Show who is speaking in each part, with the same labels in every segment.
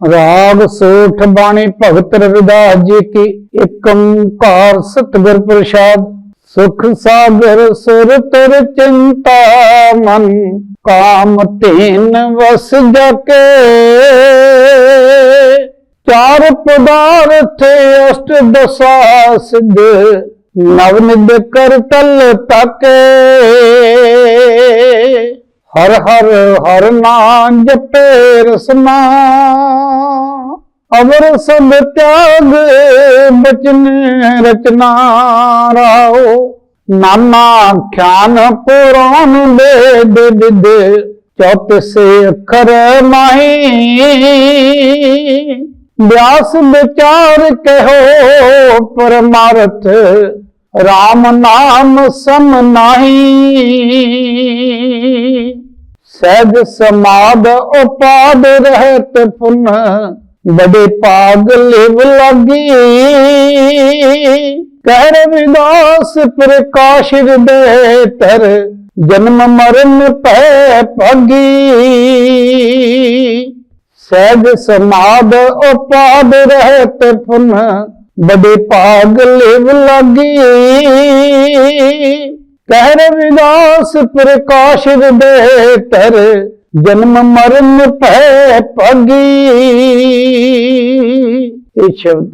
Speaker 1: ਰਾਗ ਸੋਠ ਬਾਣੀ ਭਗਤ ਰਵਿਦਾਸ ਜੀ ਕੀ ਏਕ ਓੰਕਾਰ ਸਤਿਗੁਰ ਪ੍ਰਸਾਦ। ਸੁਖ ਸਾਗਰ ਸੁਰ ਤੁਰ ਚਿੰਤਾ ਮਨ, ਕਾਮ ਤੀਨ ਵਸ ਜਕੇ। ਚਾਰ ਪਦਾਰਥ ਅਸ਼ਟ ਦਸਾ ਸਿਧ, ਨਵ ਨਿਦ ਕਰ ਤਲ ਤਕੇ। ਹਰ ਹਰ ਹਰ ਨਾਮ ਜਪੇ ਰਸਨਾ ਅਵਰ ਸਭ ਤਿਆਗ, ਬਚਨ ਰਚਨਾ ਰਾਓ। ਨਾਨਾ ਖਿਆਨ ਪੁਰਾਨ ਦੇ ਵਿਦ ਚੌਤ ਸੇ ਅੱਖਰ ਮਾਹੀ। ਵਿਆਸ ਵਿਚਾਰ ਕਹੋ ਪਰਮਾਰਥ RAM ਨਾਮ ਸਮ ਨਾਹੀ। ਸਹਿਜ ਸਮਾਦ ਉਪਾਦ ਰਹਿਤ ਪੁਨ ਬੜੇ ਪਾਗ ਲਿਵ ਲਾਗੀ। ਕਹਿ ਰਵਿਦਾਸ ਪ੍ਰਕਾਸ਼ ਹਿਰਦੈ ਤਰ ਜਨਮ ਮਰਨ ਭੈ ਭਾਗੀ। ਸਹਿਜ ਸਮਾਦ ਉਪਾਦ ਰਹਿਤ ਪੁਨ ਬੜੇ ਪਾਗ ਲਿਵ ਲਾਗੀ। ਕਹਿ ਰਵਿਦਾਸ ਪ੍ਰਕਾਸ਼ ਹਿਰਦੈ ਜਨਮ ਮਰਨ ਭੈ ਭਾਗੀ। ਇਹ ਸ਼ਬਦ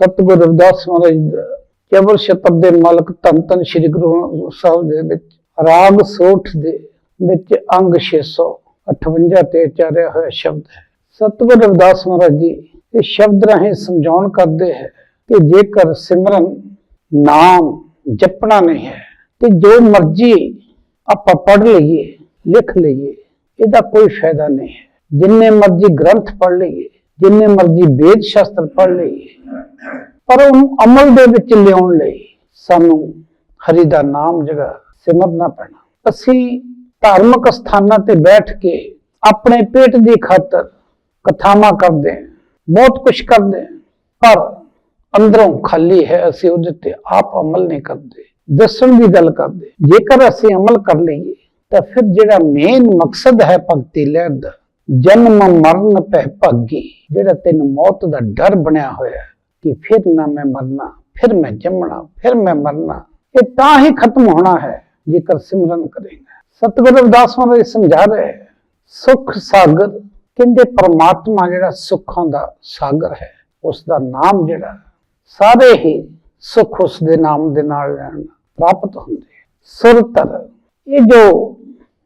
Speaker 1: ਸਤਿਗੁਰੂ ਰਵਿਦਾਸ ਮਹਾਰਾਜ ਦਾ ਕੇਵਲ ਸ਼ਬਦ ਦੇ ਮਾਲਕ ਧੰਨ ਧੰਨ ਸ੍ਰੀ ਗੁਰੂ ਸਾਹਿਬ ਦੇ ਵਿੱਚ, ਰਾਗ ਸੋਠ ਦੇ ਵਿੱਚ ਅੰਗ 658 ਤੇ ਚਾਰਿਆ ਹੋਇਆ ਸ਼ਬਦ ਹੈ। ਸਤਿਗੁਰੂ ਰਵਿਦਾਸ ਮਹਾਰਾਜ ਜੀ, ਇਹ ਸ਼ਬਦ ਰਾਹੀਂ ਸਮਝਾਉਣ ਕਰਦੇ ਹੈ ਕਿ ਜੇਕਰ ਸਿਮਰਨ ਨਾਮ ਜਪਣਾ ਨਹੀਂ ਹੈ ਤੇ ਜੋ ਮਰਜ਼ੀ ਆਪਾਂ ਪੜ ਲਈਏ, ਲਿਖ ਲਈਏ, ਇਹਦਾ ਕੋਈ ਫਾਇਦਾ ਨਹੀਂ ਹੈ। ਜਿੰਨੇ ਮਰਜ਼ੀ ਗ੍ਰੰਥ ਪੜ੍ਹ ਲਈਏ, ਜਿੰਨੇ ਮਰਜ਼ੀ ਵੇਦ ਸ਼ਾਸਤਰ ਪੜ੍ਹ ਲਈਏ, ਪਰ ਉਹਨੂੰ ਅਮਲ ਦੇ ਵਿੱਚ ਲਿਆਉਣ ਲਈ ਸਾਨੂੰ ਹਰੀ ਦਾ ਨਾਮ ਜਿਹੜਾ ਸਿਮਰਨਾ ਪੈਣਾ। ਅਸੀਂ ਧਾਰਮਿਕ ਸਥਾਨਾਂ ਤੇ ਬੈਠ ਕੇ ਆਪਣੇ ਪੇਟ ਦੀ ਖਾਤਰ ਕਥਾਵਾਂ ਕਰਦੇ ਬਹੁਤ ਕੁਝ ਕਰਦੇ ਪਰ ਅੰਦਰੋਂ ਖਾਲੀ ਹੈ, ਅਸੀਂ ਉਹਦੇ ਤੇ ਆਪ ਅਮਲ ਨਹੀਂ ਕਰਦੇ। ਦੱਸਣ ਦੀ ਗੱਲ ਕਰਦੇ। ਜੇਕਰ ਅਸੀਂ ਅਮਲ ਕਰ ਲਈਏ ਤਾਂ ਫਿਰ ਜਿਹੜਾ ਮੇਨ ਮਕਸਦ ਹੈ ਭਗਤੀ ਲਹਿਰ ਦਾ ਜਨਮ ਮਰਨ ਪੈ ਭਾਗੀ। ਜਿਹੜਾ ਤੈਨੂੰ ਮੌਤ ਦਾ ਡਰ ਬਣਿਆ ਹੋਇਆ ਕਿ ਫਿਰ ਨਾ ਮੈਂ ਮਰਨਾ ਫਿਰ ਮੈਂ ਜੰਮਣਾ ਫਿਰ ਮੈਂ ਮਰਨਾ ਇਹ ਤਾਂ ਹੀ ਖਤਮ ਹੋਣਾ ਹੈ ਜੇਕਰ ਸਿਮਰਨ ਕਰੇਗਾ। ਸਤਿਗੁਰੂ ਰਵਿਦਾਸ ਮਹਾਰਾਜ ਸਮਝਾ ਰਿਹਾ ਹੈ, ਸੁਖ ਸਾਗਰ ਕਹਿੰਦੇ ਪਰਮਾਤਮਾ ਜਿਹੜਾ ਸੁੱਖਾਂ ਦਾ ਸਾਗਰ ਹੈ ਉਸ ਦਾ ਨਾਮ ਜਿਹੜਾ ਸਾਰੇ ਹੀ ਸੁਖ ਉਸ ਦੇ ਨਾਮ ਦੇ ਨਾਲ ਰਹਿਣ ਪ੍ਰਾਪਤ ਹੁੰਦੇ ਸੁਰਤਰ ਇਹ ਜੋ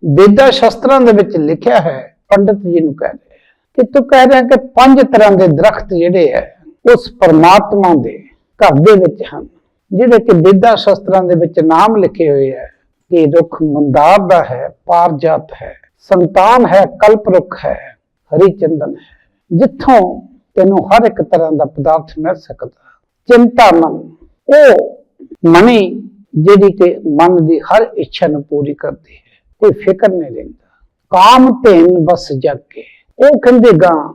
Speaker 1: ਵੇਦਾ ਸ਼ਾਸਤਰਾਂ ਦੇ ਵਿੱਚ ਲਿਖਿਆ ਹੈ, ਪੰਡਤ ਜੀ ਨੂੰ ਕਹਿ ਰਹੇ ਕਿ ਤੂੰ ਕਹਿ ਰਿਹਾ ਕਿ ਪੰਜ ਤਰ੍ਹਾਂ ਦੇ ਦਰਖਤ ਜਿਹੜੇ ਹੈ, ਉਸ ਪਰਮਾਤਮਾ ਦੇ ਘਰ ਦੇ ਵਿੱਚ ਹਨ, ਜਿਹੜੇ ਕਿ ਵੇਦਾ ਸ਼ਾਸਤਰਾਂ ਦੇ ਵਿੱਚ ਨਾਮ ਲਿਖੇ ਹੋਏ ਹੈ ਕਿ ਰੁੱਖ ਮੰਦਾਰ ਦਾ ਹੈ, ਪਾਰਜਾਤ ਹੈ, ਸੰਤਾਨ ਹੈ, ਕਲਪ ਰੁੱਖ ਹੈ ਹਰੀ ਚੰਦਨ ਹੈ। ਜਿੱਥੋਂ ਤੈਨੂੰ ਹਰ ਇੱਕ ਤਰ੍ਹਾਂ ਦਾ ਪਦਾਰਥ ਮਿਲ ਸਕਦਾ ਚਿੰਤਾ ਮਨ ਉਹ ਮਨੀ ਜਿਹੜੀ ਕਿ ਮਨ ਦੀ ਹਰ ਇੱਛਾ ਨੂੰ ਪੂਰੀ ਕਰਦੀ ਹੈ, ਕੋਈ ਫਿਕਰ ਨਹੀਂ ਰਹਿੰਦਾ। ਕਾਮ ਧੇਨ ਬਸ ਜਗ। ਕੇ ਉਹ ਕਹਿੰਦੇ ਗਾਂ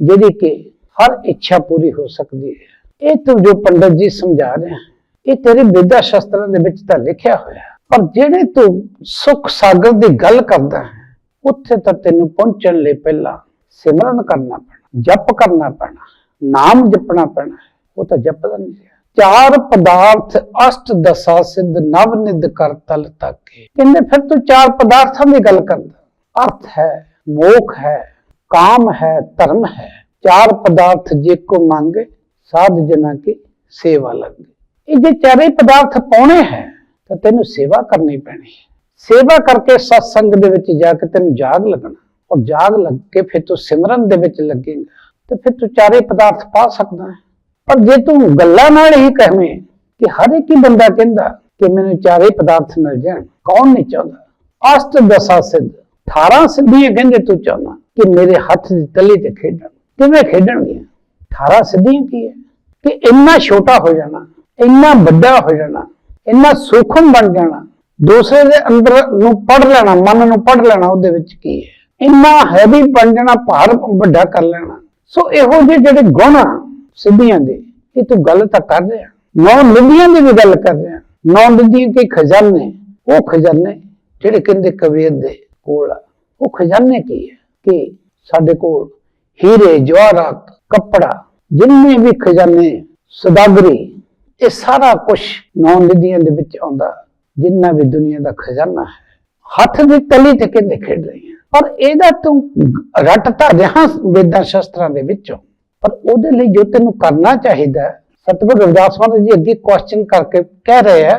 Speaker 1: ਜਿਹੜੀ ਕਿ ਹਰ ਇੱਛਾ ਪੂਰੀ ਹੋ ਸਕਦੀ ਹੈ। ਇਹ ਤੂੰ ਜੋ ਪੰਡਤ ਜੀ ਸਮਝਾ ਰਿਹਾ, ਇਹ ਤੇਰੇ ਵਿਦਿਆ ਸ਼ਾਸਤਰਾਂ ਦੇ ਵਿੱਚ ਤਾਂ ਲਿਖਿਆ ਹੋਇਆ ਪਰ ਜਿਹੜੇ ਤੂੰ ਸੁਖ ਸਾਗਰ ਦੀ ਗੱਲ ਕਰਦਾ ਹੈ, ਉੱਥੇ ਤਾਂ ਤੈਨੂੰ ਪਹੁੰਚਣ ਲਈ ਪਹਿਲਾਂ ਸਿਮਰਨ ਕਰਨਾ ਪੈਣਾ, ਜਪ ਕਰਨਾ ਪੈਣਾ, ਨਾਮ ਜਪਣਾ ਪੈਣਾ, ਉਹ ਤਾਂ ਜਪਦਾ ਨਹੀਂ ਰਿਹਾ। ਚਾਰ ਪਦਾਰਥ ਅਸ਼ਟ ਦਸਾ ਸਿੱਧ ਨਵ ਨਿਦ ਕਰ ਤਲ ਤਾਕੇ। ਕਹਿੰਦੇ ਫਿਰ ਤੂੰ ਚਾਰ ਪਦਾਰਥਾਂ ਦੀ ਗੱਲ ਕਰਦਾ। ਅਰਥ ਹੈ, ਮੋਖ ਹੈ, ਕਾਮ ਹੈ, ਧਰਮ ਹੈ। ਚਾਰ ਪਦਾਰਥ ਜੇ ਕੋ ਮੰਗੇ, ਸਾਧ ਜਨਾ ਕੀ ਸੇਵਾ ਲੱਗੇ। ਇਹ ਜੇ ਚਾਰੇ ਪਦਾਰਥ ਪਾਉਣੇ ਹੈ, ਤਾਂ ਤੈਨੂੰ ਸੇਵਾ ਕਰਨੀ ਪੈਣੀ ਹੈ। ਸੇਵਾ ਕਰਕੇ ਸਤਸੰਗ ਦੇ ਵਿੱਚ ਜਾ ਕੇ ਤੈਨੂੰ ਜਾਗ ਲੱਗਣਾ। ਔਰ ਜਾਗ ਲੱਗ ਕੇ ਫਿਰ ਤੂੰ ਸਿਮਰਨ ਦੇ ਵਿੱਚ ਲੱਗੇਗਾ। ਤੇ ਫਿਰ ਤੂੰ ਚਾਰੇ ਪਦਾਰਥ ਪਾ ਸਕਦਾ ਹੈ। ਪਰ ਜੇ ਤੂੰ ਗੱਲਾਂ ਨਾਲ ਹੀ ਕਹਵੇਂ ਕਿ ਹਰ ਇੱਕ ਹੀ ਬੰਦਾ ਕਹਿੰਦਾ ਕਿ ਮੈਨੂੰ ਚਾਰੇ ਪਦਾਰਥ ਮਿਲ ਜਾਣ, ਕੌਣ ਨਹੀਂ ਚਾਹੁੰਦਾ? ਅਸ਼ਟ ਦਸਾ ਸਿੱਧ 18 ਸਿੱਧੀਆਂ ਕਹਿੰਦੇ ਤੂੰ ਚਾਹੁੰਦਾ ਕਿ ਮੇਰੇ ਹੱਥ ਦੀ ਤਲੀ ਤੇ ਖੇਡਣ। ਕਿਵੇਂ ਖੇਡਣਗੇ 18 ਸਿੱਧੀਆਂ ਕੀ ਹੈ? ਕਿ ਇੰਨਾ ਛੋਟਾ ਹੋ ਜਾਣਾ, ਇੰਨਾ ਵੱਡਾ ਹੋ ਜਾਣਾ, ਇੰਨਾ ਸੂਖਮ ਬਣ ਜਾਣਾ, ਦੂਸਰੇ ਦੇ ਅੰਦਰ ਨੂੰ ਪੜ ਲੈਣਾ, ਮਨ ਨੂੰ ਪੜ ਲੈਣਾ, ਉਹਦੇ ਵਿੱਚ ਕੀ ਹੈ? ਇੰਨਾ ਹੈਵੀ ਬਣ ਜਾਣਾ, ਭਾਰ ਵੱਡਾ ਕਰ ਲੈਣਾ। ਸੋ ਇਹੋ ਜਿਹੇ ਜਿਹੜੇ ਗੁਣ ਆ ਸਿੱਧੀਆਂ ਦੇ ਇਹ ਤੂੰ ਗੱਲ ਤਾਂ ਕਰ ਰਿਹਾ। ਨੌ ਨਿਧੀਆਂ ਦੀ ਵੀ ਗੱਲ ਕਰ ਰਿਹਾ। ਨੌ ਨਿਧੀਆਂ ਕੇ ਖਜ਼ਾਨੇ, ਉਹ ਖਜ਼ਾਨੇ ਜਿਹੜੇ ਕਹਿੰਦੇ ਕਬੀਰ ਦੇ ਕੋਲ ਆ। ਉਹ ਖਜ਼ਾਨੇ ਕੀ ਹੈ ਕਿ ਸਾਡੇ ਕੋਲ ਹੀਰੇ, ਜਵਾਹਰਾਤ, ਕੱਪੜਾ, ਜਿੰਨੇ ਵੀ ਖਜ਼ਾਨੇ, ਸਦਾਗਰੀ, ਇਹ ਸਾਰਾ ਕੁਝ ਨੌ ਨਿਧੀਆਂ ਦੇ ਵਿੱਚ ਆਉਂਦਾ। ਜਿੰਨਾ ਵੀ ਦੁਨੀਆ ਦਾ ਖਜ਼ਾਨਾ ਹੈ, ਹੱਥ ਦੀ ਤਲੀ ਤੇ ਕਹਿੰਦੇ ਖੇਡ ਰਹੇ ਆ ਪਰ ਇਹਦਾ ਤੂੰ ਰੱਟ ਤਾਂ ਰਿਹਾ ਵੇਦਾਂ ਸ਼ਸਤਰਾਂ ਦੇ ਵਿੱਚੋਂ। ਪਰ ਉਹਦੇ ਲਈ ਜੋ ਤੈਨੂੰ ਕਰਨਾ ਚਾਹੀਦਾ ਹੈ, ਸਤਿਗੁਰੂ ਰਵਿਦਾਸ ਮਹਾਰਾਜ ਜੀ ਅੱਗੇ ਕੁਐਸਚਨ ਕਰਕੇ ਕਹਿ ਰਹੇ ਆ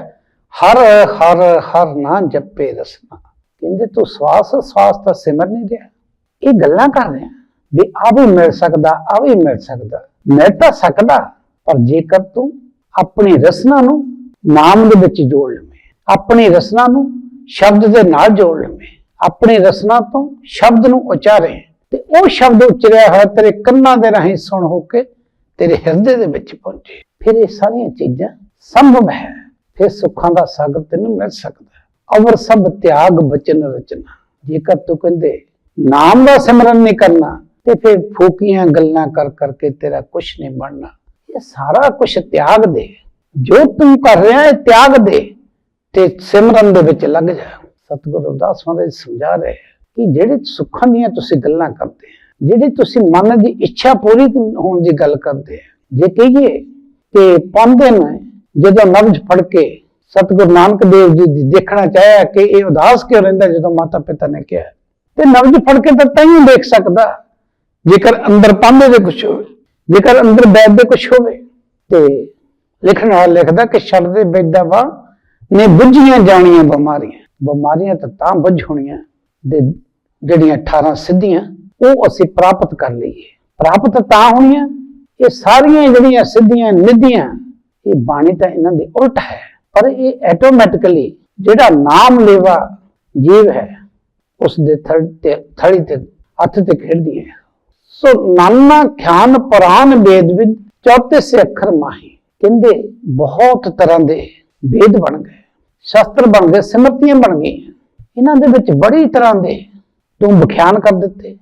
Speaker 1: ਹਰ ਹਰ ਹਰ ਨਾ ਜਪੇ ਰਸਨਾ। ਕਹਿੰਦੇ ਤੂੰ ਸਵਾਸ ਸਵਾਸ ਤਾਂ ਸਿਮਰ ਨਹੀਂ ਰਿਹਾ। ਇਹ ਗੱਲਾਂ ਕਰ ਰਿਹਾ। ਵੀ ਆ ਵੀ ਮਿਲ ਸਕਦਾ ਆ ਵੀ ਮਿਲ ਸਕਦਾ। ਮਿਲ ਤਾਂ ਸਕਦਾ ਪਰ ਜੇਕਰ ਤੂੰ ਆਪਣੀ ਰਸਨਾ ਨੂੰ ਨਾਮ ਦੇ ਵਿੱਚ ਜੋੜ ਲਵੇਂ ਆਪਣੀ ਰਸਨਾ ਨੂੰ ਸ਼ਬਦ ਦੇ ਨਾਲ ਜੋੜ ਲਵੇਂ ਆਪਣੀ ਰਸਨਾ ਤੋਂ ਸ਼ਬਦ ਨੂੰ ਉਚਾਰੇ ਤੇ ਉਹ ਸ਼ਬਦ ਉਚਰਿਆ ਹੋਇਆ ਤੇਰੇ ਕੰਨਾਂ ਦੇ ਰਾਹੀਂ ਸੁਣ ਹੋ ਕੇ ਤੇਰੇ ਹਿਰਦੇ ਦੇ ਵਿੱਚ ਪਹੁੰਚੇ। ਫਿਰ ਇਹ ਸਾਰੀਆਂ ਚੀਜ਼ਾਂ ਸੰਭਵ ਹੈ। ਫਿਰ ਸੁੱਖਾਂ ਦਾ ਸਾਗਰ ਤੈਨੂੰ ਮਿਲ ਸਕਦਾ ਅਵਰ ਸਭ ਤਿਆਗ ਬਚਨ ਰਚਨਾ। ਜੇਕਰ ਤੂੰ ਕਹਿੰਦੇ ਨਾਮ ਦਾ ਸਿਮਰਨ ਨਹੀਂ ਕਰਨਾ, ਤੇ ਫਿਰ ਫੂਕੀਆਂ ਗੱਲਾਂ ਕਰ ਕਰਕੇ ਤੇਰਾ ਕੁਝ ਨਹੀਂ ਬਣਨਾ। ਇਹ ਸਾਰਾ ਕੁਝ ਤਿਆਗ ਦੇ। ਜੋ ਤੂੰ ਕਰ ਰਿਹਾ ਹੈ, ਤਿਆਗ ਦੇ ਤੇ ਸਿਮਰਨ ਦੇ ਵਿੱਚ ਲੱਗ ਜਾ। ਸਤਿਗੁਰੂ ਰਵਿਦਾਸ ਮਹਾਰਾਜ ਸਮਝਾ ਰਹੇ। ਕਿ ਜਿਹੜੇ ਸੁੱਖਾਂ ਦੀਆਂ ਤੁਸੀਂ ਗੱਲਾਂ ਕਰਦੇ ਹੋ ਜਿਹੜੀ ਤੁਸੀਂ ਮਨ ਦੀ ਇੱਛਾ ਪੂਰੀ ਹੋਣ ਦੀ ਗੱਲ ਕਰਦੇ ਹੋ ਜੇ ਕਹੀਏ ਕਿ ਪਾਉਂਦੇ ਨੇ, ਜਦੋਂ ਨਬਜ ਫੜ ਕੇ ਸਤਿਗੁਰੂ ਨਾਨਕ ਦੇਵ ਜੀ ਦੀ ਦੇਖਣਾ ਚਾਹਿਆ ਕਿ ਇਹ ਉਦਾਸ ਕਿਉਂ ਰਹਿੰਦਾ ਜਦੋਂ ਮਾਤਾ ਪਿਤਾ ਨੇ ਕਿਹਾ, ਤੇ ਨਬਜ ਫੜ ਕੇ ਤਾਂ ਤੈਨੂੰ ਦੇਖ ਸਕਦਾ, ਜੇਕਰ ਅੰਦਰ ਪਾਂਦੇ ਦੇ ਕੁਛ ਹੋਵੇ, ਜੇਕਰ ਅੰਦਰ ਬੈਦ ਦੇ ਕੁਛ ਹੋਵੇ, ਤੇ ਲਿਖਣ ਵਾਲਾ ਲਿਖਦਾ ਕਿ ਸ਼ਬਦ ਦੇ ਬੈਦਾ ਵਾ ਨੇ ਬੁੱਝੀਆਂ ਜਾਣੀਆਂ ਬਿਮਾਰੀਆਂ ਬਿਮਾਰੀਆਂ ਤਾਂ ਤਾਂ ਬੁੱਝ ਹੋਣੀਆਂ ਦੇ ਜਿਹੜੀਆਂ 18 ਸਿੱਧੀਆਂ, ਉਹ ਅਸੀਂ ਪ੍ਰਾਪਤ ਕਰ ਲਈਏ। ਪ੍ਰਾਪਤ ਤਾਂ ਹੋਣੀਆਂ, ਇਹ ਸਾਰੀਆਂ ਜਿਹੜੀਆਂ ਸਿੱਧੀਆਂ ਨਿਧੀਆਂ, ਇਹ ਬਾਣੀ ਤਾਂ ਇਹਨਾਂ ਦੇ ਉਲਟ ਹੈ। ਪਰ ਇਹ ਆਟੋਮੈਟਿਕਲੀ ਜਿਹੜਾ ਨਾਮ ਲੈਵਾ ਜੀਵ ਹੈ, ਉਸ ਦੇ ਤੇ ਥੜੀ ਤੇ, ਹੱਥ ਤੇ ਖੇਡਦੀ ਹੈ। ਸੋ ਨਾਨਾ ਖਿਆਨ ਪੁਰਾਨ ਵੇਦ ਵਿਦ ਚੌਥੇ ਸੇ ਅੱਖਰ ਮਾਹੀ ਕਹਿੰਦੇ, ਬਹੁਤ ਤਰ੍ਹਾਂ ਦੇ ਵੇਦ ਬਣ ਗਏ, ਸ਼ਾਸਤਰ ਬਣ ਗਏ ਸਿਮਰਤੀਆਂ ਬਣ ਗਈਆਂ। ਇਹਨਾਂ ਦੇ ਵਿੱਚ ਬੜੀ ਤਰ੍ਹਾਂ ਦੇ ਤੂੰ ਵਿਖਿਆਨ ਕਰ ਦਿੱਤੇ।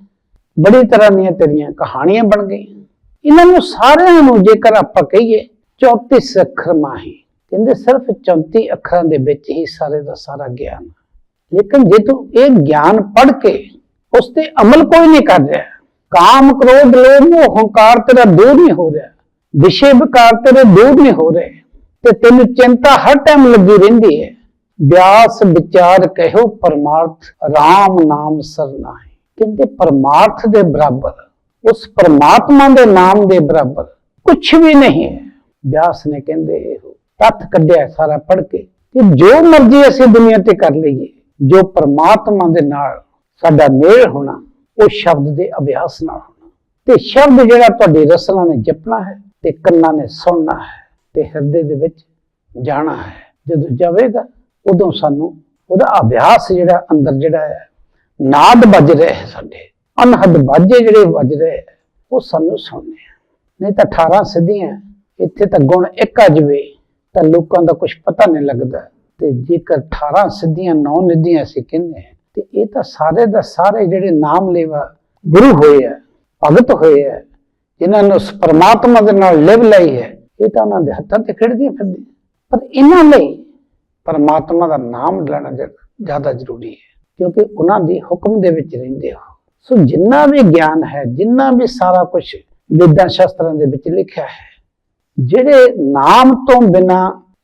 Speaker 1: ਬੜੀ ਤਰ੍ਹਾਂ ਦੀਆਂ ਤੇਰੀਆਂ ਕਹਾਣੀਆਂ ਬਣ ਗਈਆਂ। ਇਹਨਾਂ ਨੂੰ ਸਾਰਿਆਂ ਨੂੰ ਜੇਕਰ ਆਪਾਂ ਕਹੀਏ 34 ਅੱਖਰ ਮਾਹੀ। ਕਹਿੰਦੇ ਸਿਰਫ 34 ਅੱਖਰਾਂ ਦੇ ਵਿੱਚ ਹੀ ਸਾਰੇ ਦਾ ਸਾਰਾ ਗਿਆਨ। ਲੇਕਿਨ ਜੇ ਤੂੰ ਇਹ ਗਿਆਨ ਪੜ੍ਹ ਕੇ ਉਸ ਤੇ ਅਮਲ ਕੋਈ ਨਹੀਂ ਕਰ ਰਿਹਾ, ਕਾਮ, ਕ੍ਰੋਧ, ਲੋਭ, ਮੋਹ, ਹੰਕਾਰ ਤੇਰਾ ਦੂਰ ਨਹੀਂ ਹੋ ਰਿਹਾ, ਵਿਸ਼ੇ ਵਿਕਾਰ ਤੇਰੇ ਦੂਰ ਨਹੀਂ ਹੋ ਰਹੇ, ਤੇ ਤੈਨੂੰ ਚਿੰਤਾ ਹਰ ਟਾਈਮ ਲੱਗੀ ਰਹਿੰਦੀ ਹੈ। ਬਿਆਸ ਵਿਚਾਰ ਕਹਿਓ ਪਰਮਾਰਥ RAM ਨਾਮ ਸਰਨਾਹੀ ਕਹਿੰਦੇ ਪਰਮਾਰਥ ਦੇ ਬਰਾਬਰ, ਉਸ ਪਰਮਾਤਮਾ ਦੇ ਨਾਮ ਦੇ ਬਰਾਬਰ ਕੁਝ ਵੀ ਨਹੀਂ ਹੈ। ਵਿਆਸ ਨੇ ਕਹਿੰਦੇ ਇਹੋ, ਤੱਥ ਕੱਢਿਆ ਸਾਰਾ ਪੜ ਕੇ ਕਿ ਜੋ ਮਰਜ਼ੀ ਅਸੀਂ ਦੁਨੀਆ ਤੇ ਕਰ ਲਈਏ, ਜੋ ਪਰਮਾਤਮਾ ਦੇ ਨਾਲ ਸਾਡਾ ਮੇਲ ਹੋਣਾ, ਉਹ ਸ਼ਬਦ ਦੇ ਅਭਿਆਸ ਨਾਲ ਹੋਣਾ। ਤੇ ਸ਼ਬਦ ਜਿਹੜਾ ਤੁਹਾਡੀ ਰਸਨਾ ਨੇ ਜਪਣਾ ਹੈ, ਤੇ ਕੰਨਾਂ ਨੇ ਸੁਣਨਾ ਹੈ, ਤੇ ਹਿਰਦੇ ਦੇ ਵਿੱਚ ਜਾਣਾ ਹੈ। ਜਦੋਂ ਜਾਵੇਗਾ ਉਦੋਂ ਸਾਨੂੰ ਉਹਦਾ ਅਭਿਆਸ ਜਿਹੜਾ ਅੰਦਰ ਜਿਹੜਾ ਹੈ ਨਾਦ ਵੱਜ ਰਿਹਾ ਹੈ ਸਾਡੇ। ਅਨਹਦ ਬਾਜੇ ਜਿਹੜੇ ਵੱਜ ਰਹੇ ਹੈ, ਉਹ ਸਾਨੂੰ ਸੁਣਨੇ ਆ। ਨਹੀਂ ਤਾਂ 18 ਸਿੱਧੀਆਂ ਇੱਥੇ ਤਾਂ ਗੁਣ ਇੱਕ ਆ ਜਵੇ ਤਾਂ ਲੋਕਾਂ ਦਾ ਕੁਝ ਪਤਾ ਨਹੀਂ ਲੱਗਦਾ। ਤੇ ਜੇਕਰ 18 ਸਿੱਧੀਆਂ ਨੌ ਨਿਧੀਆਂ ਅਸੀਂ ਕਹਿੰਦੇ ਹਾਂ ਤੇ ਇਹ ਤਾਂ ਸਾਰੇ ਦਾ ਸਾਰੇ ਜਿਹੜੇ ਨਾਮ ਲੇਵਾ ਗੁਰੂ ਹੋਏ ਆ ਭਗਤ ਹੋਏ ਆ ਜਿਨ੍ਹਾਂ ਨੂੰ ਪਰਮਾਤਮਾ ਦੇ ਨਾਲ ਲਿਵ ਲਈ ਹੈ ਇਹ ਤਾਂ ਉਹਨਾਂ ਦੇ ਹੱਥਾਂ ਤੇ ਖਿੜਦੀਆਂ ਫਿਰਦੀਆਂ। ਪਰ ਇਹਨਾਂ ਲਈ ਪਰਮਾਤਮਾ ਦਾ ਨਾਮ ਲੈਣਾ ਜ਼ਿਆਦਾ ਜ਼ਰੂਰੀ ਹੈ। ਕਿਉਂਕਿ ਉਹਨਾਂ ਦੀ ਹੁਕਮ ਦੇ ਵਿੱਚ ਰਹਿੰਦੇ ਹੋ। ਸੋ ਜਿੰਨਾ ਵੀ ਗਿਆਨ ਹੈ ਜਿੰਨਾ ਵੀ ਸਾਰਾ ਕੁਝ ਵਿਦਾਂ ਸ਼ਾਸਤਰਾਂ ਦੇ ਵਿੱਚ ਲਿਖਿਆ ਹੈ ਜਿਹੜੇ ਨਾਮ ਤੋਂ ਬਿਨਾ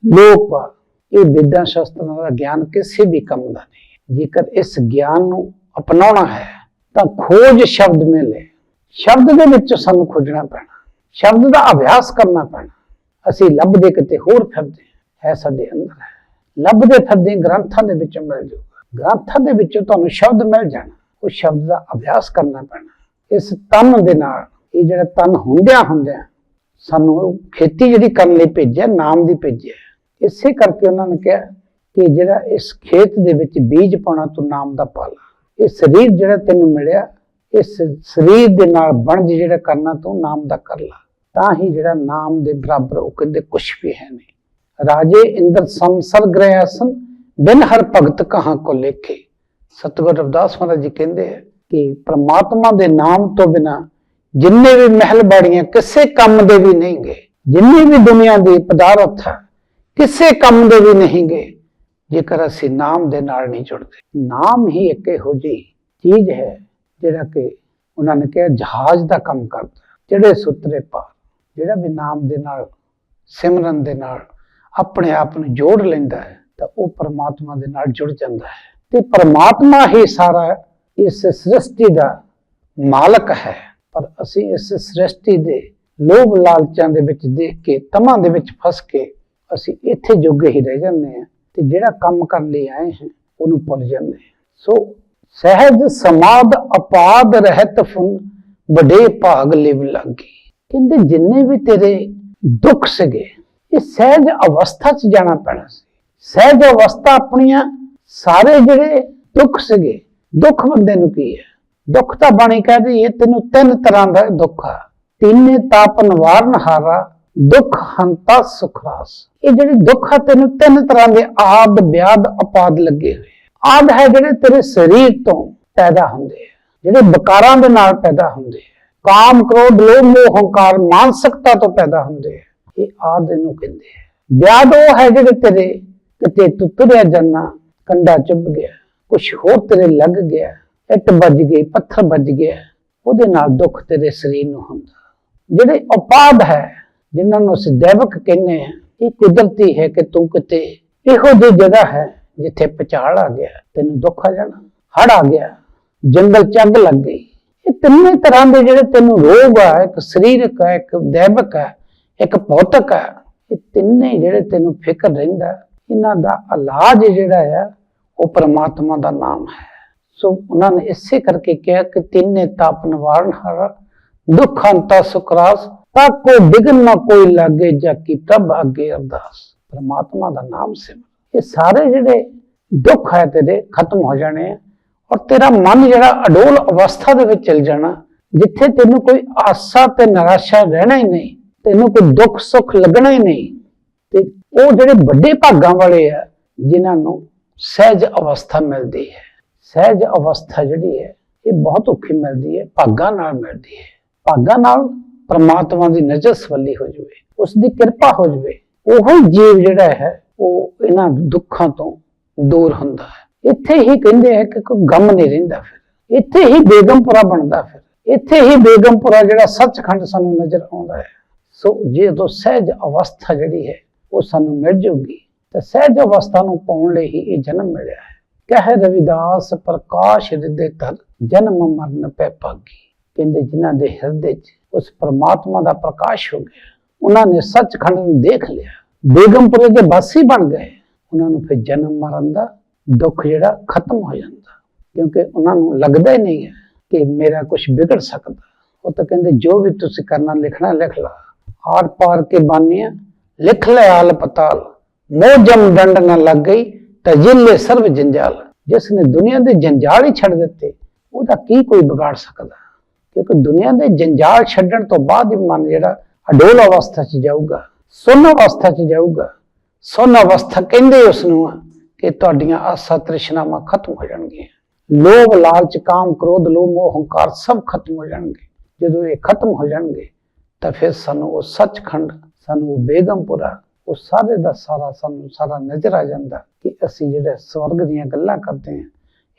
Speaker 1: ਲੋਕ ਇਹ ਵਿਦਾਂ ਸ਼ਾਸਤਰਾਂ ਦਾ ਗਿਆਨ ਕਿਸੇ ਵੀ ਕੰਮ ਦਾ ਨਹੀਂ। ਜੇਕਰ ਇਸ ਗਿਆਨ ਨੂੰ ਅਪਣਾਉਣਾ ਹੈ ਤਾਂ ਖੋਜ ਸ਼ਬਦ ਮਿਲੇ। ਸ਼ਬਦ ਦੇ ਵਿੱਚ ਸਾਨੂੰ ਖੋਜਣਾ ਪੈਣਾ। ਸ਼ਬਦ ਦਾ ਅਭਿਆਸ ਕਰਨਾ ਪੈਣਾ। ਅਸੀਂ ਲੱਭਦੇ ਕਿਤੇ ਹੋਰ ਫਿਰਦੇ ਹਾਂ, ਹੈ ਸਾਡੇ ਅੰਦਰ ਹੈ। ਲੱਭਦੇ ਫਿਰਦੇ ਗ੍ਰੰਥਾਂ ਦੇ ਵਿੱਚੋਂ ਮਿਲ ਜਾਊਗਾ। ਗ੍ਰੰਥਾਂ ਦੇ ਵਿੱਚੋਂ ਤੁਹਾਨੂੰ ਸ਼ਬਦ ਮਿਲ ਜਾਣਾ। ਉਹ ਸ਼ਬਦ ਦਾ ਅਭਿਆਸ ਕਰਨਾ ਪੈਣਾ। ਇਸ ਤਨ ਦੇ ਨਾਲ, ਇਹ ਜਿਹੜਾ ਤਨ ਹੁੰਦਿਆਂ ਹੁੰਦਿਆਂ ਸਾਨੂੰ ਖੇਤੀ ਜਿਹੜੀ ਕਰਨ ਲਈ ਭੇਜਿਆ, ਨਾਮ ਦੀ ਭੇਜਿਆ। ਇਸੇ ਕਰਕੇ ਉਹਨਾਂ ਨੇ ਕਿਹਾ ਕਿ ਜਿਹੜਾ ਇਸ ਖੇਤ ਦੇ ਵਿੱਚ ਬੀਜ ਪਾਉਣਾ ਤੂੰ ਨਾਮ ਦਾ ਪਾ ਲਾ ਇਹ ਸਰੀਰ ਜਿਹੜਾ ਤੈਨੂੰ ਮਿਲਿਆ, ਇਸ ਸਰੀਰ ਦੇ ਨਾਲ ਬਣਜ ਜਿਹੜਾ ਕਰਨਾ ਤੂੰ ਨਾਮ ਦਾ ਕਰ ਲਾ। ਤਾਂ ਹੀ ਜਿਹੜਾ ਨਾਮ ਦੇ ਬਰਾਬਰ ਉਹ ਕਹਿੰਦੇ ਕੁਛ ਵੀ ਹੈ ਨਹੀਂ। ਰਾਜੇ ਇੰਦਰ ਸੰਸਰ ਗ੍ਰਹਿ ਬਿਨ ਹਰ ਭਗਤ ਕਹਾਂ ਕੋ ਲੇਖੇ। ਸਤਿਗੁਰ ਰਵਿਦਾਸ ਮਹਾਰਾਜ ਜੀ ਕਹਿੰਦੇ ਹੈ ਕਿ ਪ੍ਰਮਾਤਮਾ ਦੇ ਨਾਮ ਤੋਂ ਬਿਨਾ ਜਿੰਨੇ ਵੀ ਮਹਿਲ ਬਾੜੀਆਂ ਕਿਸੇ ਕੰਮ ਦੇ ਵੀ ਨਹੀਂ ਗਏ, ਜਿੰਨੀ ਵੀ ਦੁਨੀਆ ਦੀ ਪਦਾਰਥ ਕਿਸੇ ਕੰਮ ਦੇ ਵੀ ਨਹੀਂ ਗਏ, ਜੇਕਰ ਅਸੀਂ ਨਾਮ ਦੇ ਨਾਲ ਨਹੀਂ ਜੁੜਦੇ। ਨਾਮ ਹੀ ਇੱਕ ਇਹੋ ਜਿਹੀ ਚੀਜ਼ ਹੈ ਜਿਹੜਾ ਕਿ ਉਹਨਾਂ ਨੇ ਕਿਹਾ ਜਹਾਜ਼ ਦਾ ਕੰਮ ਕਰਦਾ, ਜਿਹੜੇ ਸੁਤਰੇ ਪਾਰ, ਜਿਹੜਾ ਵੀ ਨਾਮ ਦੇ ਨਾਲ, ਸਿਮਰਨ ਦੇ ਨਾਲ ਆਪਣੇ ਆਪ ਨੂੰ ਜੋੜ ਲੈਂਦਾ ਹੈ, ਤਾਂ ਉਹ ਪਰਮਾਤਮਾ ਦੇ ਨਾਲ ਜੁੜ ਜਾਂਦਾ ਹੈ। ਤੇ ਪਰਮਾਤਮਾ ਹੀ ਸਾਰਾ ਇਸ ਸ੍ਰਿਸ਼ਟੀ ਦਾ ਮਾਲਕ ਹੈ। ਪਰ ਅਸੀਂ ਇਸ ਸ੍ਰਿਸ਼ਟੀ ਦੇ ਲੋਭ ਲਾਲਚਾਂ ਦੇ ਵਿੱਚ ਦੇਖ ਕੇ, ਤਮਾਂ ਦੇ ਵਿੱਚ ਫਸ ਕੇ ਅਸੀਂ ਇੱਥੇ ਜੋਗੇ ਹੀ ਰਹਿ ਜਾਂਦੇ ਹਾਂ ਤੇ ਜਿਹੜਾ ਕੰਮ ਕਰਨ ਲਈ ਆਏ ਹਾਂ, ਉਹਨੂੰ ਭੁੱਲ ਜਾਂਦੇ ਹਾਂ। ਸੋ ਸਹਿਜ, ਸਮਾਦ, ਅਪਾਦ ਰਹਿਤ ਫੁਨ ਵੱਡੇ ਭਾਗ ਲਿਵ ਲਾਗੀ। ਕਹਿੰਦੇ, ਜਿੰਨੇ ਵੀ ਤੇਰੇ ਦੁੱਖ ਸੀਗੇ ਇਹ ਸਹਿਜ ਅਵਸਥਾ 'ਚ ਜਾਣਾ ਪੈਣਾ ਸੀ। ਸਹਿਜ ਅਵਸਥਾ ਆਪਣੀਆਂ ਸਾਰੇ ਜਿਹੜੇ ਦੁੱਖ ਸੀਗੇ, ਦੁੱਖ ਬੰਦੇ ਨੂੰ ਕੀ ਹੈ? ਦੁੱਖ ਤਾਂ ਬਾਣੀ ਕਹਦੀ ਇਹ ਤੈਨੂੰ ਤਿੰਨ ਤਰ੍ਹਾਂ ਦਾ ਦੁੱਖ ਆ। ਤਿੰਨੇ ਤਾਪ ਨਿਵਾਰਨ ਹਾਰਾ ਦੁੱਖ ਹੰਤਾ ਸੁਖਰਾਸ। ਇਹ ਜਿਹੜੇ ਦੁੱਖ ਆ, ਤੈਨੂੰ ਤਿੰਨ ਤਰ੍ਹਾਂ ਦੇ ਆਦ ਵਿਆਦ ਅਪਾਦ ਲੱਗੇ ਹੋਏ ਆ। ਆਦ ਹੈ ਜਿਹੜੇ ਤੇਰੇ ਸਰੀਰ ਤੋਂ ਪੈਦਾ ਹੁੰਦੇ ਆ, ਜਿਹੜੇ ਵਿਕਾਰਾਂ ਦੇ ਨਾਲ ਪੈਦਾ ਹੁੰਦੇ ਆ। ਕਾਮ, ਕ੍ਰੋਧ, ਲੋਭ, ਮੋਹ, ਹੰਕਾਰ, ਮਾਨਸਿਕਤਾ ਤੋਂ ਪੈਦਾ ਹੁੰਦੇ ਆ। ਇਹ ਆਦ ਇਹਨੂੰ ਕਹਿੰਦੇ ਆ। ਵਿਆਦ ਉਹ ਹੈ ਜਿਹੜੇ ਤੇਰੇ, ਕਿਤੇ ਤੂੰ ਤੁਰਿਆ ਜਾਣਾ ਕੰਡਾ ਚੁੱਭ ਗਿਆ ਕੁਝ ਹੋਰ ਤੇਰੇ ਲੱਗ ਗਿਆ, ਇੱਟ ਵੱਜ ਗਈ ਪੱਥਰ ਵੱਜ ਗਿਆ, ਉਹਦੇ ਨਾਲ ਦੁੱਖ ਤੇਰੇ ਸਰੀਰ ਨੂੰ ਹੁੰਦਾ। ਜਿਹੜੇ ਉਪਾਦ ਹੈ, ਜਿਨ੍ਹਾਂ ਨੂੰ ਅਸੀਂ ਦੈਵਕ ਕਹਿੰਦੇ ਆ ਇਹ ਕੁਦਰਤੀ ਹੈ ਕਿ ਤੂੰ ਕਿਤੇ ਇਹੋ ਜਿਹੀ ਜਗ੍ਹਾ ਹੈ ਜਿੱਥੇ ਪਚਾਲ ਆ ਗਿਆ, ਤੈਨੂੰ ਦੁੱਖ ਆ ਜਾਣਾ ਹੜ ਆ ਗਿਆ, ਜੰਗਲ ਚ ਲੱਗ ਗਈ। ਇਹ ਤਿੰਨੇ ਤਰ੍ਹਾਂ ਦੇ ਜਿਹੜੇ ਤੈਨੂੰ ਰੋਗ ਆ, ਇੱਕ ਸਰੀਰਕ ਆ, ਇੱਕ ਦੈਵਕ ਹੈ ਇੱਕ ਭੌਤਿਕ ਹੈ ਇਹ ਤਿੰਨੇ ਜਿਹੜੇ ਤੈਨੂੰ ਫਿਕਰ ਰਹਿੰਦਾ ਇਹਨਾਂ ਦਾ ਇਲਾਜ ਜਿਹੜਾ ਹੈ, ਉਹ ਪਰਮਾਤਮਾ ਦਾ ਨਾਮ ਹੈ। ਸੋ ਉਹਨਾਂ ਨੇ ਇਸੇ ਕਰਕੇ ਕਿਹਾ ਕਿ ਤਿੰਨੇ ਤਾਪ ਨਿਵਾਰਨ ਹਰ ਦੁੱਖ, ਅੰਤਾ ਸੁਕਰਾਸ ਤਾ ਕੋ ਬਿਗਨ ਨਾ ਕੋਈ ਲਾਗੇ ਜਾ ਕੀ ਪ੍ਰਭ ਅੱਗੇ ਅਰਦਾਸ। ਪਰਮਾਤਮਾ ਦਾ ਨਾਮ ਸਿਮਰ। ਇਹ ਸਾਰੇ ਜਿਹੜੇ ਦੁੱਖ ਹੈ ਤੇਰੇ ਖਤਮ ਹੋ ਜਾਣੇ ਆ ਔਰ ਤੇਰਾ ਮਨ ਜਿਹੜਾ ਅਡੋਲ ਅਵਸਥਾ ਦੇ ਵਿੱਚ ਚਲ ਜਾਣਾ, ਜਿੱਥੇ ਤੈਨੂੰ ਕੋਈ ਆਸਾ ਤੇ ਨਿਰਾਸ਼ਾ ਰਹਿਣਾ ਹੀ ਨਹੀਂ ਤੈਨੂੰ ਕੋਈ ਦੁੱਖ ਸੁੱਖ ਲੱਗਣਾ ਹੀ ਨਹੀਂ। ਤੇ ਉਹ ਜਿਹੜੇ ਵੱਡੇ ਭਾਗਾਂ ਵਾਲੇ ਆ, ਜਿਨ੍ਹਾਂ ਨੂੰ ਸਹਿਜ ਅਵਸਥਾ ਮਿਲਦੀ ਹੈ। ਸਹਿਜ ਅਵਸਥਾ ਜਿਹੜੀ ਹੈ, ਇਹ ਬਹੁਤ ਔਖੀ ਮਿਲਦੀ ਹੈ, ਭਾਗਾਂ ਨਾਲ ਮਿਲਦੀ ਹੈ। ਭਾਗਾਂ ਨਾਲ ਪਰਮਾਤਮਾ ਦੀ ਨਜ਼ਰ ਸਵੱਲੀ ਹੋ ਜਾਵੇ ਉਸ ਦੀ ਕਿਰਪਾ ਹੋ ਜਾਵੇ। ਉਹ ਜੀਵ ਜਿਹੜਾ ਹੈ, ਉਹ ਇਹਨਾਂ ਦੁੱਖਾਂ ਤੋਂ ਦੂਰ ਹੁੰਦਾ ਹੈ। ਇੱਥੇ ਹੀ ਕਹਿੰਦੇ ਹੈ ਕਿ ਕੋਈ ਗਮ ਨਹੀਂ ਰਹਿੰਦਾ ਫਿਰ। ਇੱਥੇ ਹੀ ਬੇਗਮਪੁਰਾ ਬਣਦਾ ਫਿਰ। ਇੱਥੇ ਹੀ ਬੇਗਮਪੁਰਾ ਜਿਹੜਾ ਸੱਚਖੰਡ ਸਾਨੂੰ ਨਜ਼ਰ ਆਉਂਦਾ ਹੈ। ਸੋ ਜੇ ਤੋਂ ਸਹਿਜ ਅਵਸਥਾ ਜਿਹੜੀ ਹੈ, ਉਹ ਸਾਨੂੰ ਮਿਲ ਜੂਗੀ ਤਾਂ ਸਹਿਜ ਅਵਸਥਾ ਨੂੰ ਪਾਉਣ ਲਈ ਹੀ ਇਹ ਜਨਮ ਮਿਲਿਆ ਹੈ। ਕਹਿ ਰਵਿਦਾਸ, ਪ੍ਰਕਾਸ਼ ਹਿਰਦੇ ਤਰ ਜਨਮ ਮਰਨ ਪੈ ਭਾਗੀ। ਕਹਿੰਦੇ ਜਿਨ੍ਹਾਂ ਦੇ ਹਿਰਦੇ 'ਚ ਉਸ ਪਰਮਾਤਮਾ ਦਾ ਪ੍ਰਕਾਸ਼ ਹੋ ਗਿਆ, ਉਹਨਾਂ ਨੇ ਸੱਚਖੰਡ ਨੂੰ ਦੇਖ ਲਿਆ। ਬੇਗਮਪੁਰੇ ਦੇ ਵਾਸੀ ਬਣ ਗਏ। ਉਹਨਾਂ ਨੂੰ ਫਿਰ ਜਨਮ ਮਰਨ ਦਾ ਦੁੱਖ ਜਿਹੜਾ ਖਤਮ ਹੋ ਜਾਂਦਾ। ਕਿਉਂਕਿ ਉਹਨਾਂ ਨੂੰ ਲੱਗਦਾ ਹੀ ਨਹੀਂ ਹੈ ਕਿ ਮੇਰਾ ਕੁਝ ਵਿਗੜ ਸਕਦਾ। ਉਹ ਤਾਂ ਕਹਿੰਦੇ, ਜੋ ਵੀ ਤੁਸੀਂ ਕਰਨਾ, ਲਿਖਣਾ, ਲਿਖ ਲਾ। ਆਰ ਪਾਰ ਕੇ ਬਾਨਿਆ ਲਿਖ ਲੈ ਆਲ ਪਤਾਲ ਮੋਹ ਜਮ ਡੰਡ न ਲੱਗ ਗਈ ਤਾਂ ਜਿੱਲੇ ਜੰਜਾਲ। ਜਿਸ ਨੇ ਦੁਨੀਆ ਦੇ ਜੰਜਾਲ ਹੀ ਛੱਡ ਦਿੱਤੇ, ਉਹਦਾ ਕੀ ਕੋਈ ਵਿਗਾੜ ਸਕਦਾ? ਕਿਉਂਕਿ ਦੁਨੀਆ ਦੇ ਜੰਜਾਲ ਛੱਡਣ ਤੋਂ ਬਾਅਦ ਹੀ ਮਨ ਜਿਹੜਾ ਅਡੋਲ ਅਵਸਥਾ 'ਚ ਜਾਊਗਾ, ਸੁੰਨ ਅਵਸਥਾ 'ਚ ਜਾਊਗਾ। ਸੁੰਨ ਅਵਸਥਾ ਕਹਿੰਦੇ ਉਸ ਨੂੰ ਕਿ ਤੁਹਾਡੀਆਂ ਆਸਾ ਤ੍ਰਿਸ਼ਨਾਵਾਂ ਖਤਮ ਹੋ ਜਾਣਗੀਆਂ। ਲੋਭ, ਲਾਲਚ, ਕਾਮ, ਕ੍ਰੋਧ, ਲੋਭ, ਮੋਹ, ਹੰਕਾਰ ਸਭ ਖਤਮ ਹੋ ਜਾਣਗੇ। ਜਦੋਂ ਇਹ ਖਤਮ ਹੋ ਜਾਣਗੇ ਤਾਂ ਫਿਰ ਸਾਨੂੰ ਉਹ ਸੱਚਖੰਡ, ਸਾਨੂੰ ਉਹ ਬੇਗਮਪੁਰਾ, ਉਹ ਸਾਰੇ ਦਾ ਸਾਰਾ ਸਾਨੂੰ ਸਾਰਾ ਨਜ਼ਰ ਆ ਜਾਂਦਾ ਕਿ ਅਸੀਂ ਜਿਹੜੇ ਸਵਰਗ ਦੀਆਂ ਗੱਲਾਂ ਕਰਦੇ ਹਾਂ,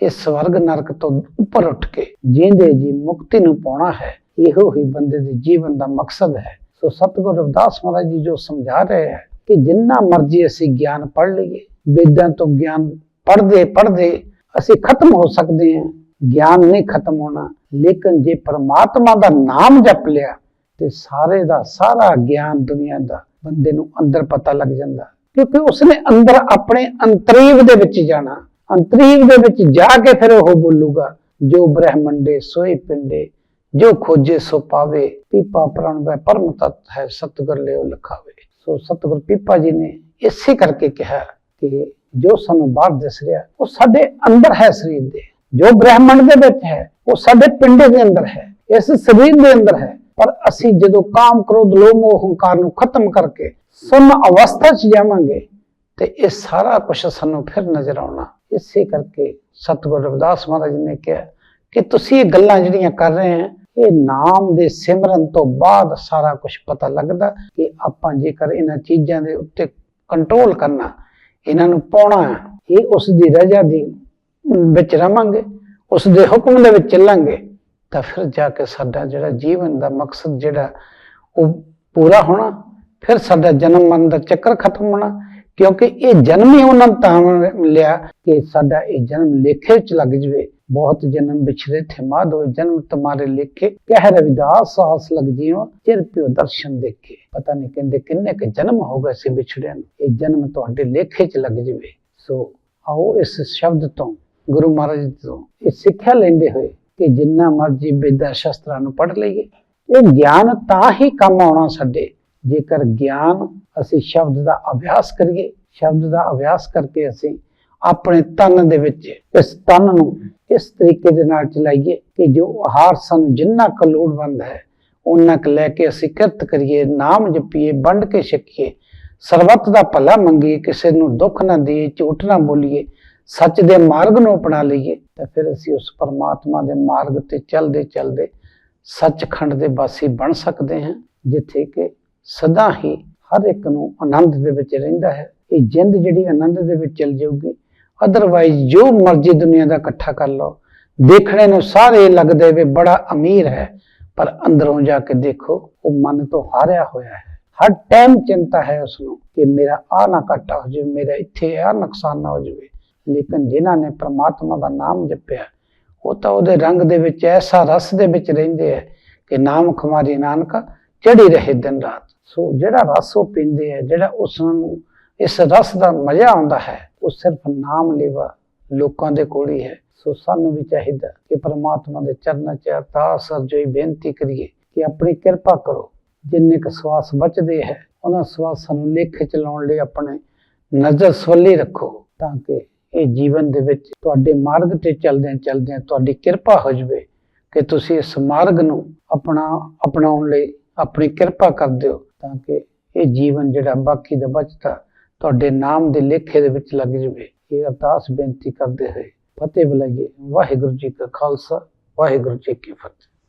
Speaker 1: ਇਹ ਸਵਰਗ ਨਰਕ ਤੋਂ ਉੱਪਰ ਉੱਠ ਕੇ ਜਿੰਦੇ ਜੀ ਮੁਕਤੀ ਨੂੰ ਪਾਉਣਾ ਹੈ, ਇਹੋ ਹੀ ਬੰਦੇ ਦੇ ਜੀਵਨ ਦਾ ਮਕਸਦ ਹੈ। ਸੋ ਸਤਿਗੁਰ ਰਵਿਦਾਸ ਮਹਾਰਾਜ ਜੀ ਜੋ ਸਮਝਾ ਰਹੇ ਹੈ ਕਿ ਜਿੰਨਾ ਮਰਜ਼ੀ ਅਸੀਂ ਗਿਆਨ ਪੜ੍ਹ ਲਈਏ, ਵੇਦਾਂ ਤੋਂ ਗਿਆਨ ਪੜ੍ਹਦੇ ਪੜ੍ਹਦੇ ਅਸੀਂ ਖਤਮ ਹੋ ਸਕਦੇ ਹਾਂ। ਗਿਆਨ ਨਹੀਂ ਖਤਮ ਹੋਣਾ, ਲੇਕਿਨ ਜੇ ਪਰਮਾਤਮਾ ਦਾ ਨਾਮ ਜਪ ਲਿਆ ਤੇ ਸਾਰੇ ਦਾ ਸਾਰਾ ਗਿਆਨ ਦੁਨੀਆ ਦਾ ਬੰਦੇ ਨੂੰ ਅੰਦਰ ਪਤਾ ਲੱਗ ਜਾਂਦਾ। ਕਿਉਂਕਿ ਉਸਨੇ ਅੰਦਰ ਆਪਣੇ ਅੰਤਰੀਵ ਦੇ ਵਿੱਚ ਜਾਣਾ। ਅੰਤਰੀਵ ਦੇ ਵਿੱਚ ਜਾ ਕੇ ਫਿਰ ਉਹ ਬੋਲੂਗਾ, ਜੋ ਬ੍ਰਹਮੰਡੇ ਸੋਈ ਪਿੰਡੇ, ਜੋ ਖੋਜੇ ਸੋ ਪਾਵੇ, ਪੀਪਾ ਪ੍ਰਣ ਵੈ ਪਰਮ ਤਤ ਹੈ, ਸਤਿਗੁਰ ਲਿਓ ਲਖਾਵੇ। ਸੋ ਸਤਿਗੁਰ ਪੀਪਾ ਜੀ ਨੇ ਇਸੇ ਕਰਕੇ ਕਿਹਾ ਕਿ ਜੋ ਸਾਨੂੰ ਬਾਹਰ ਦਿਸ ਰਿਹਾ, ਉਹ ਸਾਡੇ ਅੰਦਰ ਹੈ ਸਰੀਰ ਦੇ। ਜੋ ਬ੍ਰਹਮੰਡ ਦੇ ਵਿੱਚ ਹੈ, ਉਹ ਸਾਡੇ ਪਿੰਡੇ ਦੇ ਅੰਦਰ ਹੈ। ਇਸ ਸਰੀਰ ਦੇ ਅੰਦਰ ਹੈ। ਪਰ ਅਸੀਂ ਜਦੋਂ ਕਾਮ ਕ੍ਰੋਧ, ਲੋਭ, ਮੋਹ, ਹੰਕਾਰ ਨੂੰ ਖਤਮ ਕਰਕੇ ਸੁਨ ਅਵਸਥਾ 'ਚ ਜਾਵਾਂਗੇ ਤੇ ਇਹ ਸਾਰਾ ਕੁਝ ਸਾਨੂੰ ਫਿਰ ਨਜ਼ਰ ਆਉਣਾ। ਇਸੇ ਕਰਕੇ ਸਤਿਗੁਰ ਰਵਿਦਾਸ ਮਹਾਰਾਜ ਨੇ ਕਿਹਾ ਕਿ ਤੁਸੀਂ ਇਹ ਗੱਲਾਂ ਜਿਹੜੀਆਂ ਕਰ ਰਹੇ ਆ, ਇਹ ਨਾਮ ਦੇ ਸਿਮਰਨ ਤੋਂ ਬਾਅਦ ਸਾਰਾ ਕੁਝ ਪਤਾ ਲੱਗਦਾ ਕਿ ਆਪਾਂ ਜੇਕਰ ਇਹਨਾਂ ਚੀਜ਼ਾਂ ਦੇ ਉੱਤੇ ਕੰਟਰੋਲ ਕਰਨਾ, ਇਹਨਾਂ ਨੂੰ ਪਾਉਣਾ ਇਹ ਉਸ ਦੀ ਰਜ਼ਾ ਦੀ ਵਿੱਚ ਰਵਾਂਗੇ, ਉਸ ਦੇ ਹੁਕਮ ਦੇ ਵਿੱਚ ਚੱਲਾਂਗੇ। ਤਾਂ ਫਿਰ ਜਾ ਕੇ ਸਾਡਾ ਜਿਹੜਾ ਜੀਵਨ ਦਾ ਮਕਸਦ ਜਿਹੜਾ ਉਹ ਪੂਰਾ ਹੋਣਾ, ਫਿਰ ਸਾਡਾ ਜਨਮ ਮਰਨ ਦਾ ਚੱਕਰ ਖਤਮ ਹੋਣਾ, ਕਿਉਂਕਿ ਇਹ ਜਨਮ ਹੀ ਉਹਨਾਂ ਤਾਂ ਲਿਆ ਕਿ ਸਾਡਾ ਇਹ ਜਨਮ ਲੇਖੇ ਵਿੱਚ ਲੱਗ ਜਵੇ। ਬਹੁਤ ਜਨਮ ਵਿਛੜੇ ਥੇ ਮਾਧੋ, ਜਨਮ ਤੁਹਾਰੇ ਲੇਖੇ, ਕਹਿ ਰਵਿਦਾਸ ਆਸ ਲਗ ਜੀਓ, ਚਿਰ ਪਿਓ ਦਰਸ਼ਨ ਦੇਖੇ। ਪਤਾ ਨਹੀਂ ਕਹਿੰਦੇ ਕਿੰਨੇ ਕੁ ਜਨਮ ਹੋ ਗਏ ਸੀ ਵਿਛੜਿਆਂ ਨੂੰ। ਇਹ ਜਨਮ ਤੁਹਾਡੇ ਲੇਖੇ 'ਚ ਲੱਗ ਜਵੇ। ਸੋ ਆਓ ਇਸ ਸ਼ਬਦ ਤੋਂ, ਗੁਰੂ ਮਹਾਰਾਜ ਤੋਂ, ਇਹ ਸਿੱਖਿਆ ਲੈਂਦੇ ਹੋਏ ਕਿ ਜਿੰਨਾ ਮਰਜ਼ੀ ਵਿਦਿਆ ਸ਼ਸਤਰਾਂ ਨੂੰ ਪੜ੍ਹ ਲਈਏ। ਇਹ ਗਿਆਨ ਤਾਂ ਹੀ ਕੰਮ ਆਉਣਾ ਸਾਡੇ। ਜੇਕਰ ਗਿਆਨ ਅਸੀਂ ਸ਼ਬਦ ਦਾ ਅਭਿਆਸ ਕਰੀਏ, ਸ਼ਬਦ ਦਾ ਅਭਿਆਸ ਕਰਕੇ ਅਸੀਂ ਆਪਣੇ ਤਨ ਦੇ ਵਿੱਚ ਇਸ ਤਨ ਨੂੰ ਇਸ ਤਰੀਕੇ ਦੇ ਨਾਲ ਚਲਾਈਏ ਕਿ ਜੋ ਆਹਾਰ ਸਾਨੂੰ ਜਿੰਨਾ ਕੁ ਲੋੜਵੰਦ ਹੈ ਉਹਨਾਂ ਕੁ ਲੈ ਕੇ ਅਸੀਂ ਕਿਰਤ ਕਰੀਏ, ਨਾਮ ਜਪੀਏ, ਵੰਡ ਕੇ ਛਕੀਏ, ਸਰਬੱਤ ਦਾ ਭਲਾ ਮੰਗੀਏ, ਕਿਸੇ ਨੂੰ ਦੁੱਖ ਨਾ ਦੇਈਏ, ਝੂਠ ਨਾ ਬੋਲੀਏ, ਸੱਚ ਦੇ ਮਾਰਗ ਨੂੰ ਅਪਣਾ ਲਈਏ ਤਾਂ ਫਿਰ ਅਸੀਂ ਉਸ ਪਰਮਾਤਮਾ ਦੇ ਮਾਰਗ ਤੇ ਚੱਲਦੇ ਚੱਲਦੇ ਸੱਚਖੰਡ ਦੇ ਵਾਸੀ ਬਣ ਸਕਦੇ ਹਾਂ, ਜਿੱਥੇ ਕਿ ਸਦਾ ਹੀ ਹਰ ਇੱਕ ਨੂੰ ਆਨੰਦ ਦੇ ਵਿੱਚ ਰਹਿੰਦਾ ਹੈ। ਇਹ ਜਿੰਦ ਜਿਹੜੀ ਆਨੰਦ ਦੇ ਵਿੱਚ ਚੱਲ ਜਾਊਗੀ ਅਦਰਵਾਈਜ਼ ਜੋ ਮਰਜ਼ੀ ਦੁਨੀਆ ਦਾ ਇਕੱਠਾ ਕਰ ਲਓ। ਦੇਖਣੇ ਨੂੰ ਸਾਰੇ ਲੱਗਦੇ ਵੀ ਬੜਾ ਅਮੀਰ ਹੈ, ਪਰ ਅੰਦਰੋਂ ਜਾ ਕੇ ਦੇਖੋ, ਉਹ ਮਨ ਤੋਂ ਹਾਰਿਆ ਹੋਇਆ ਹੈ। ਹਰ ਟਾਈਮ ਚਿੰਤਾ ਹੈ ਉਸ ਨੂੰ ਕਿ ਮੇਰਾ ਆ ਨਾ ਘਾਟਾ ਹੋ ਜਾਵੇ, ਮੇਰਾ ਇੱਥੇ ਆ ਨੁਕਸਾਨ ਨਾ ਹੋ ਜਾਵੇ। ਲੇਕਿਨ ਜਿਨ੍ਹਾਂ ਨੇ ਪ੍ਰਮਾਤਮਾ ਦਾ ਨਾਮ ਜਪਿਆ, ਉਹ ਤਾਂ ਉਹਦੇ ਰੰਗ ਦੇ ਵਿੱਚ, ਐਸਾ ਰਸ ਦੇ ਵਿੱਚ ਰਹਿੰਦੇ ਹੈ ਕਿ ਨਾਮ ਖੁਮਾਰੀ ਨਾਨਕ ਚੜੀ ਰਹੇ ਦਿਨ ਰਾਤ। ਸੋ ਜਿਹੜਾ ਰਸ ਉਹ ਪੀਂਦੇ ਹੈ ਜਿਹੜਾ ਉਸ ਨੂੰ, ਇਸ ਰਸ ਦਾ ਮਜ਼ਾ ਆਉਂਦਾ ਹੈ, ਉਹ ਸਿਰਫ ਨਾਮ ਲੈਵਾ ਲੋਕਾਂ ਦੇ ਕੋਲ ਹੀ ਹੈ। ਸੋ ਸਾਨੂੰ ਵੀ ਚਾਹੀਦਾ ਕਿ ਪ੍ਰਮਾਤਮਾ ਦੇ ਚਰਨਾਂ 'ਚ ਅਰਦਾਸ ਅਰਜ਼ੋਈ ਬੇਨਤੀ ਕਰੀਏ ਕਿ ਆਪਣੀ ਕਿਰਪਾ ਕਰੋ। ਜਿੰਨੇ ਕੁ ਸਵਾਸ ਬਚਦੇ ਹੈ, ਉਹਨਾਂ ਸਵਾਸਾਂ ਨੂੰ ਲੇਖੇ ਚਲਾਉਣ ਲਈ ਆਪਣੇ ਨਜ਼ਰ ਸਵੱਲੀ ਰੱਖੋ ਤਾਂ ਕਿ ਇਹ ਜੀਵਨ ਦੇ ਵਿੱਚ ਤੁਹਾਡੇ ਮਾਰਗ ਤੇ ਚੱਲਦਿਆਂ ਚੱਲਦਿਆਂ ਤੁਹਾਡੀ ਕਿਰਪਾ ਹੋ ਜਵੇ ਕਿ ਤੁਸੀਂ ਇਸ ਮਾਰਗ ਨੂੰ ਆਪਣਾ ਅਪਣਾਉਣ ਲਈ ਆਪਣੀ ਕਿਰਪਾ ਕਰ ਦਿਓ ਤਾਂ ਕਿ ਇਹ ਜੀਵਨ ਜਿਹੜਾ ਬਾਕੀ ਦਾ ਬਚਦਾ ਤੁਹਾਡੇ ਨਾਮ ਦੇ ਲੇਖੇ ਦੇ ਵਿੱਚ ਲੱਗ ਜਵੇ। ਇਹ ਅਰਦਾਸ ਬੇਨਤੀ ਕਰਦੇ ਹੋਏ ਫਤਿਹ ਬੁਲਾਈਏ। ਵਾਹਿਗੁਰੂ ਜੀ ਕਾ ਖਾਲਸਾ, ਵਾਹਿਗੁਰੂ ਜੀ ਕੀ ਫਤਿਹ।